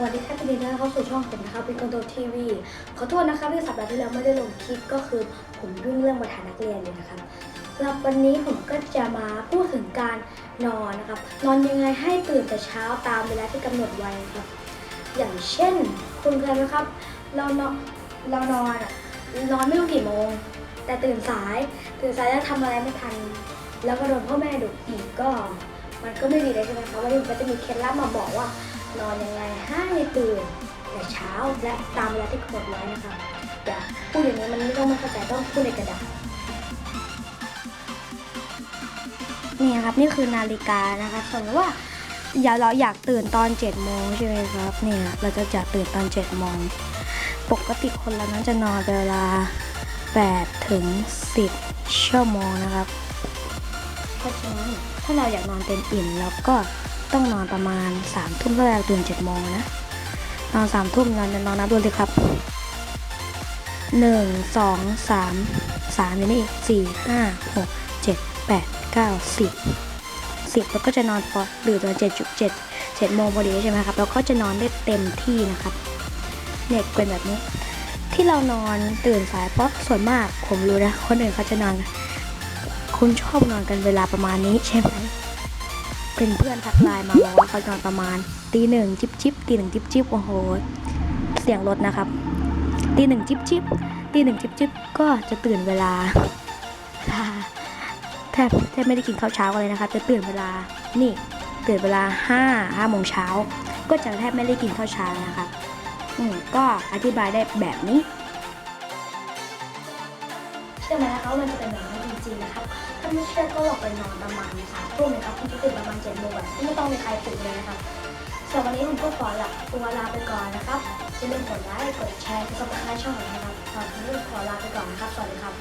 สวัสดีค่ะผู้ดีเข้าสู่ช่องผมนะครับเป็นคนโตทีวีขอโทษนะครับที่สัปดาห์ที่แล้วไม่ได้ลงคลิปก็คือผมยุ่งเรื่องประธานนักเรียนเลยนะครับสำหรับวันนี้ผมก็จะมาพูดถึงการนอนนะครับนอนยังไงให้ตื่นแต่เช้าตามเวลาที่กำหนดไว้ครับ อย่างเช่นคุณเคยไหมครับ เรานอนเรานอนนอนไม่รู้กี่โมง แต่ตื่นสาย ตื่นสายแล้วทำอะไรไม่ทัน แล้วก็โดนพ่อแม่ดุอีกก็ มันก็ไม่ดีเลยใช่ไหมคะวันนี้ผมก็จะมีเคล็ดลับมาบอกว่า นอนยังไงให้ตื่นแต่เช้าและตามเวลาที่กำหนดไว้นะคะอย่าพูดอย่างนี้มันไม่ต้องม่เข้าใจต้องพูดในกระดาษนี่ครับนี่คือนาฬิกานะคะสมมติว่าอย่าเราอยากตื่นตอน7จ็ดโมงใช่ไหมครับเนี่ยเราจะจะตื่นตอน7จ็ดโมงปกติคนเรานั้นจะนอนเป็นเวลา8ถึง10ชั่วโมงนะครับเพราะฉะนั้นถ้าเราอยากนอนเต็มอิ่มเราก็ ต้องนอนประมาณ3ามทุ่มถ้าเราตื่น7จ็ดโมงนะ นอนสามทุ่มนอนนอนนับดูเลยครับหนึ่งสองสามสามอยู่นี่สี่ห้าหกเจ็ดแปดเก้าสิบสิบแล้วก็จะนอนพอตื่นตอนเจ็ดจุดเจ็ดเจ็ดโมงพอดีใช่ไหมครับแล้วก็จะนอนได้เต็มที่นะครับเนี่ยเป็นแบบนี้ ที่เรานอนตื่นสายเพราะส่วนมากผมรู้นะคนอื่นเขาจะนอนคุณชอบนอนกันเวลาประมาณนี้ใช่ไหม เป็นเพื่อนทักไลน์มาบอกว่าเขานอนประมาณตีหนึ่งจิบจิบตีหนึ่งจิบจิบโอ้โห เสียงรถนะครับ ตีหนึ่งจิบจิบตีหนึ่งจิบจิบก็จะตื่นเวลาแทบแทบไม่ได้กินข้าวเช้ากันเลยนะครับจะตื่นเวลา นี่ตื่นเวลาห้าห้าโมงเช้า ก็จะแทบไม่ได้กินข้าวเช้านะครับอืมก็อธิบายได้แบบนี้ เชื่อไหมนะคะว่ามันจะเป็นแบบนั้นจริงๆนะครับ ถ้าไม่เชื่อก็ลองไปนอนประมาณสามทุ่มนะครับคุณจะตื่นประมาณเจ็ดโมงไม่ต้องมีใครปลุกเลยนะครับส่วนวันนี้ผมก็ขอลาตัวลาไปก่อนนะครับอย่าลืมกดไลค์กดแชร์กดซับสไครต์ช่องของเราครับตอนนี้ขอลาไปก่อนนะครับสวัสดีครับ